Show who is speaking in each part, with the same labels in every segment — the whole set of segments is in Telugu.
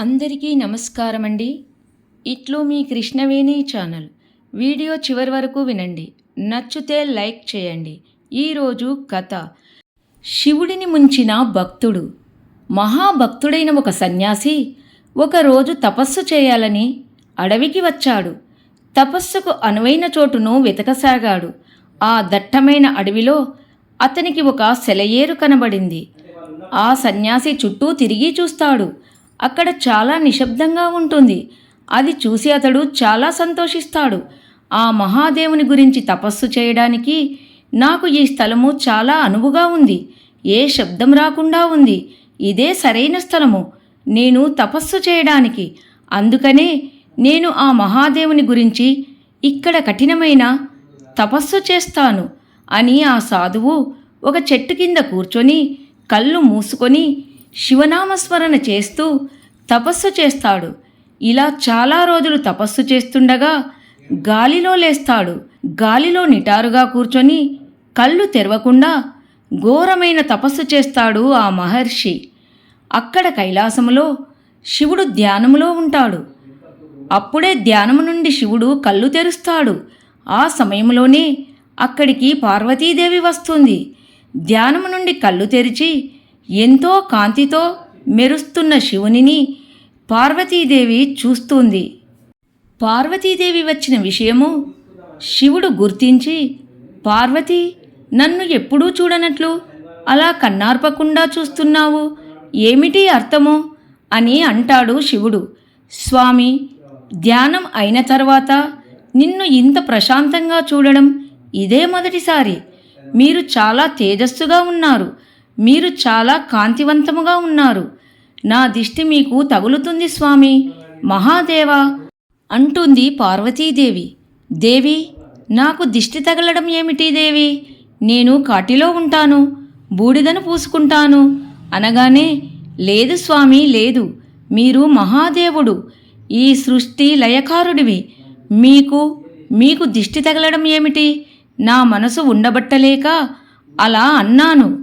Speaker 1: అందరికీ నమస్కారం అండి ఇట్లు మీ కృష్ణవేణి ఛానల్. వీడియో చివరి వరకు వినండి. నచ్చితే లైక్ చేయండి. ఈరోజు కథ. శివుడిని ముంచిన భక్తుడు. మహాభక్తుడైన ఒక సన్యాసి ఒకరోజు తపస్సు చేయాలని అడవికి వచ్చాడు. తపస్సుకు అనువైన చోటును వెతకసాగాడు. ఆ దట్టమైన అడవిలో అతనికి ఒక సెలయేరు కనబడింది. ఆ సన్యాసి చుట్టూ తిరిగి చూస్తాడు. అక్కడ చాలా నిశ్శబ్దంగా ఉంటుంది. అది చూసి అతడు చాలా సంతోషిస్తాడు. ఆ మహాదేవుని గురించి తపస్సు చేయడానికి నాకు ఈ స్థలము చాలా అనువుగా ఉంది. ఏ శబ్దం రాకుండా ఉంది. ఇదే సరైన స్థలము. నేను తపస్సు చేయడానికి. అందుకనే నేను ఆ మహాదేవుని గురించి ఇక్కడ కఠినమైన తపస్సు చేస్తాను అని ఆ సాధువు ఒక చెట్టు కింద కూర్చొని కళ్ళు మూసుకొని శివనామస్మరణ చేస్తూ తపస్సు చేస్తాడు. ఇలా చాలా రోజులు తపస్సు చేస్తుండగా గాలిలో లేస్తాడు. గాలిలో నిటారుగా కూర్చొని కళ్ళు తెరవకుండా ఘోరమైన తపస్సు చేస్తాడు ఆ మహర్షి. అక్కడ కైలాసములో శివుడు ధ్యానములో ఉంటాడు. అప్పుడే ధ్యానము నుండి శివుడు కళ్ళు తెరుస్తాడు. ఆ సమయంలోనే అక్కడికి పార్వతీదేవి వస్తుంది. ధ్యానము నుండి కళ్ళు తెరిచి ఎంతో కాంతితో మెరుస్తున్న శివునిని పార్వతీదేవి చూస్తుంది. పార్వతీదేవి వచ్చిన విషయము శివుడు గుర్తించి పార్వతి నన్ను ఎప్పుడూ చూడనట్లు అలా కన్నార్పకుండా చూస్తున్నావు? ఏమిటి అర్థము? అని అంటాడు శివుడు. స్వామి ధ్యానం అయిన తర్వాత నిన్ను ఇంత ప్రశాంతంగా చూడడం ఇదే మొదటిసారి. మీరు చాలా తేజస్సుగా ఉన్నారు. మీరు చాలా కాంతివంతముగా ఉన్నారు. నా దిష్టి మీకు తగులుతుంది స్వామి. మహాదేవా! అంటుంది పార్వతీదేవి. దేవి నాకు దిష్టి తగలడం ఏమిటి దేవి? నేను కాటిలో ఉంటాను బూడిదను పూసుకుంటాను. అనగానే లేదు స్వామి లేదు. మీరు మహాదేవుడు ఈ సృష్టి లయకారుడివి. మీకు మీకు దిష్టి తగలడం ఏమిటి? నా మనసు ఉండబట్టలేక అలా అన్నాను.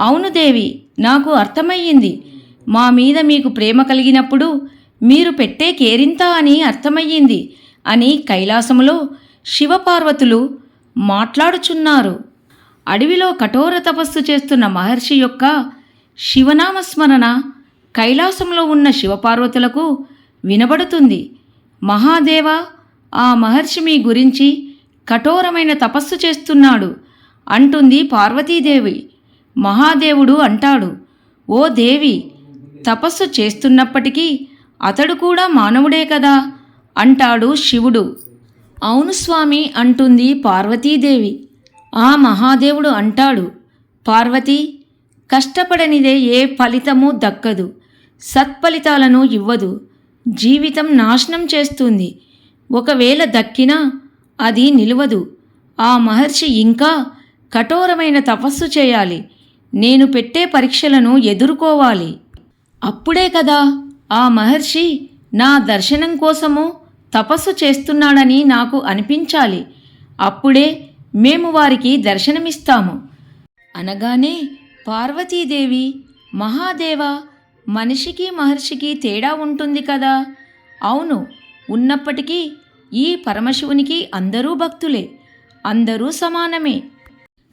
Speaker 1: అవును దేవి నాకు అర్థమయ్యింది. మా మీద మీకు ప్రేమ కలిగినప్పుడు మీరు పెట్టే కేరింత అని అర్థమయ్యింది అని కైలాసములో శివపార్వతులు మాట్లాడుచున్నారు. అడవిలో కఠోర తపస్సు చేస్తున్న మహర్షి యొక్క శివనామస్మరణ కైలాసంలో ఉన్న శివపార్వతులకు వినబడుతుంది. మహాదేవ ఆ మహర్షి మీ గురించి కఠోరమైన తపస్సు చేస్తున్నాడు అంటుంది పార్వతీదేవి. మహాదేవుడు అంటాడు ఓ దేవి తపస్సు చేస్తున్నప్పటికీ అతడు కూడా మానవుడే కదా అంటాడు శివుడు. అవును స్వామి అంటుంది పార్వతీదేవి. ఆ మహాదేవుడు అంటాడు పార్వతి కష్టపడనిదే ఏ ఫలితము దక్కదు. సత్ఫలితాలను ఇవ్వదు. జీవితం నాశనం చేస్తుంది. ఒకవేళ దక్కినా అది నిలవదు. ఆ మహర్షి ఇంకా కఠోరమైన తపస్సు చేయాలి. నేను పెట్టే పరీక్షలను ఎదుర్కోవాలి. అప్పుడే కదా ఆ మహర్షి నా దర్శనం కోసము తపస్సు చేస్తున్నాడని నాకు అనిపించాలి. అప్పుడే మేము వారికి దర్శనమిస్తాము. అనగానే పార్వతీదేవి మహాదేవ మనిషికి మహర్షికి తేడా ఉంటుంది కదా? అవును ఉన్నప్పటికీ ఈ పరమశివునికి అందరూ భక్తులే అందరూ సమానమే.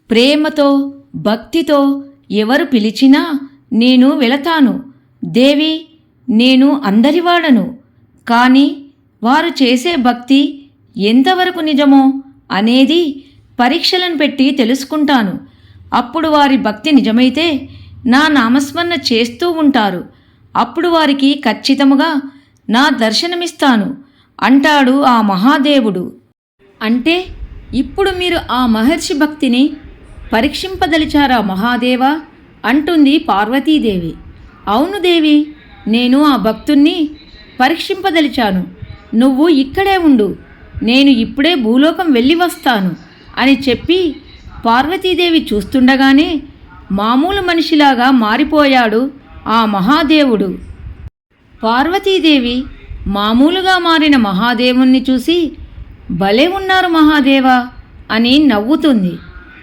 Speaker 1: ప్రేమతో భక్తితో ఎవరు పిలిచినా నేను వెళతాను. దేవి నేను అందరివాడను. కానీ వారు చేసే భక్తి ఎంతవరకు నిజమో అనేది పరీక్షలను పెట్టి తెలుసుకుంటాను. అప్పుడు వారి భక్తి నిజమైతే నా నామస్మరణ చేస్తూ ఉంటారు. అప్పుడు వారికి ఖచ్చితముగా నా దర్శనమిస్తాను అంటాడు ఆ మహాదేవుడు. అంటే ఇప్పుడు మీరు ఆ మహర్షి భక్తిని పరీక్షింపదలిచారా మహాదేవ? అంటుంది పార్వతీదేవి. అవును దేవి నేను ఆ భక్తుణ్ణి పరీక్షింపదలిచాను. నువ్వు ఇక్కడే ఉండు. నేను ఇప్పుడే భూలోకం వెళ్ళి వస్తాను అని చెప్పి పార్వతీదేవి చూస్తుండగానే మామూలు మనిషిలాగా మారిపోయాడు ఆ మహాదేవుడు. పార్వతీదేవి మామూలుగా మారిన మహాదేవుణ్ణి చూసి భలే ఉన్నారు మహాదేవా అని నవ్వుతుంది.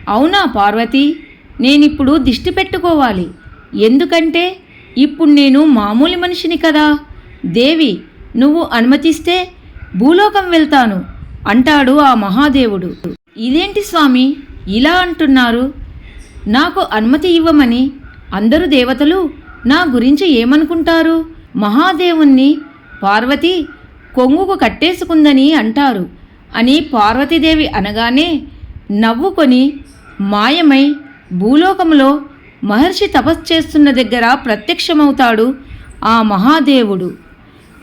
Speaker 1: అవునా పార్వతి? నేనిప్పుడు దిష్టి పెట్టుకోవాలి. ఎందుకంటే ఇప్పుడు నేను మామూలు మనిషిని కదా. దేవి నువ్వు అనుమతిస్తే భూలోకం వెళ్తాను అంటాడు ఆ మహాదేవుడు. ఇదేంటి స్వామి ఇలా అంటున్నారు? నాకు అనుమతి ఇవ్వమని అందరు దేవతలు నా గురించి ఏమనుకుంటారు? మహాదేవుణ్ణి పార్వతి కొంగుకు కట్టేసుకుందని అంటారు అని పార్వతీదేవి అనగానే నవ్వుకొని మాయమై భూలోకంలో మహర్షి తపస్సు చేస్తున్న దగ్గర ప్రత్యక్షమవుతాడు ఆ మహాదేవుడు.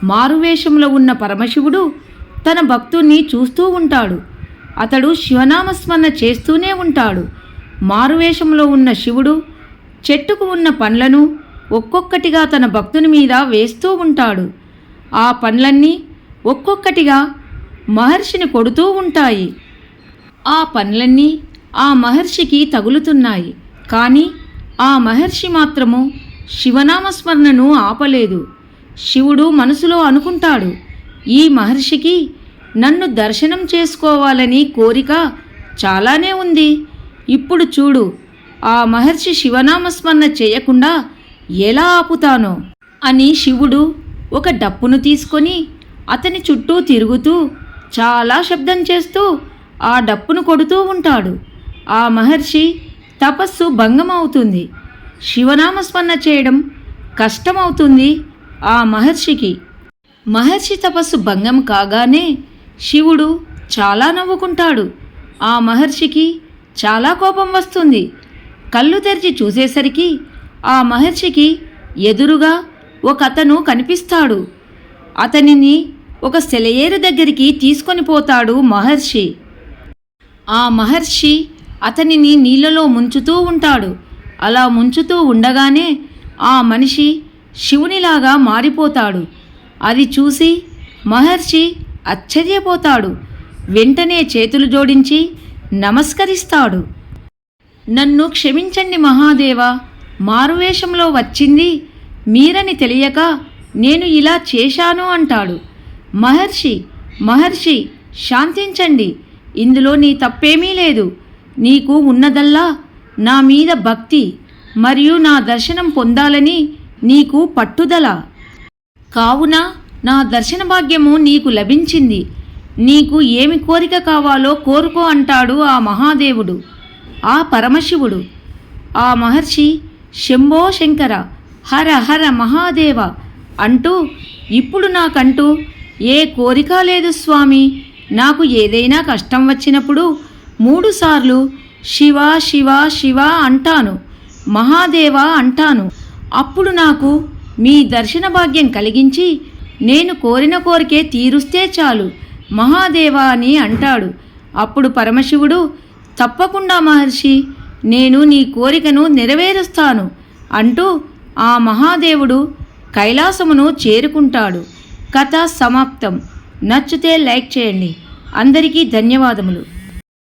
Speaker 1: మారువేషంలో ఉన్న పరమశివుడు తన భక్తుణ్ణి చూస్తూ ఉంటాడు. అతడు శివనామస్మరణ చేస్తూనే ఉంటాడు. మారువేషంలో ఉన్న శివుడు చెట్టుకు ఉన్న పండ్లను ఒక్కొక్కటిగా తన భక్తుని మీద వేస్తూ ఉంటాడు. ఆ పండ్లన్నీ ఒక్కొక్కటిగా మహర్షిని కొడుతూ ఉంటాయి. ఆ పండ్లన్నీ ఆ మహర్షికి తగులుతున్నాయి. కానీ ఆ మహర్షి మాత్రము శివనామస్మరణను ఆపలేదు. శివుడు మనసులో అనుకుంటాడు ఈ మహర్షికి నన్ను దర్శనం చేసుకోవాలని కోరిక చాలానే ఉంది. ఇప్పుడు చూడు ఆ మహర్షి శివనామస్మరణ చేయకుండా ఎలా ఆపుతానో అని శివుడు ఒక డప్పును తీసుకొని అతని చుట్టూ తిరుగుతూ చాలా శబ్దం చేస్తూ ఆ డప్పును కొడుతూ ఉంటాడు. ఆ మహర్షి తపస్సు భంగమవుతుంది. శివనామస్మరణ చేయడం కష్టమవుతుంది ఆ మహర్షికి. మహర్షి తపస్సు భంగం కాగానే శివుడు చాలా నవ్వుకుంటాడు. ఆ మహర్షికి చాలా కోపం వస్తుంది. కళ్ళు తెరిచి చూసేసరికి ఆ మహర్షికి ఎదురుగా ఒక అతను కనిపిస్తాడు. అతనిని ఒక సెలయేరు దగ్గరికి తీసుకొని పోతాడు మహర్షి. ఆ మహర్షి అతనిని నీళ్ళలో ముంచుతూ ఉంటాడు. అలా ముంచుతూ ఉండగానే ఆ మనిషి శివునిలాగా మారిపోతాడు. అది చూసి మహర్షి ఆశ్చర్యపోతాడు. వెంటనే చేతులు జోడించి నమస్కరిస్తాడు. నన్ను క్షమించండి మహాదేవ మారువేషంలో వచ్చింది మీరని తెలియక నేను ఇలా చేశాను అంటాడు. మహర్షి మహర్షి శాంతించండి. ఇందులో నీ తప్పేమీ లేదు. నీకు ఉన్నదల్లా నా మీద భక్తి మరియు నా దర్శనం పొందాలని నీకు పట్టుదల. కావున నా దర్శన భాగ్యము నీకు లభించింది. నీకు ఏమి కోరిక కావాలో కోరుకో అంటాడు ఆ మహాదేవుడు ఆ పరమశివుడు. ఆ మహర్షి శంభో శంకర హర హర మహాదేవ అంటూ ఇప్పుడు నాకంటూ ఏ కోరిక లేదు స్వామి. నాకు ఏదైనా కష్టం వచ్చినప్పుడు మూడుసార్లు శివ శివ శివ అంటాను మహాదేవ అంటాను. అప్పుడు నాకు మీ దర్శన భాగ్యం కలిగించి నేను కోరిన కోరికే తీరుస్తే చాలు మహాదేవ అని అంటాడు. అప్పుడు పరమశివుడు తప్పకుండా మహర్షి నేను నీ కోరికను నెరవేరుస్తాను అంటూ ఆ మహాదేవుడు కైలాసమును చేరుకుంటాడు. కథ సమాప్తం. నచ్చితే లైక్ చేయండి. అందరికీ ధన్యవాదములు.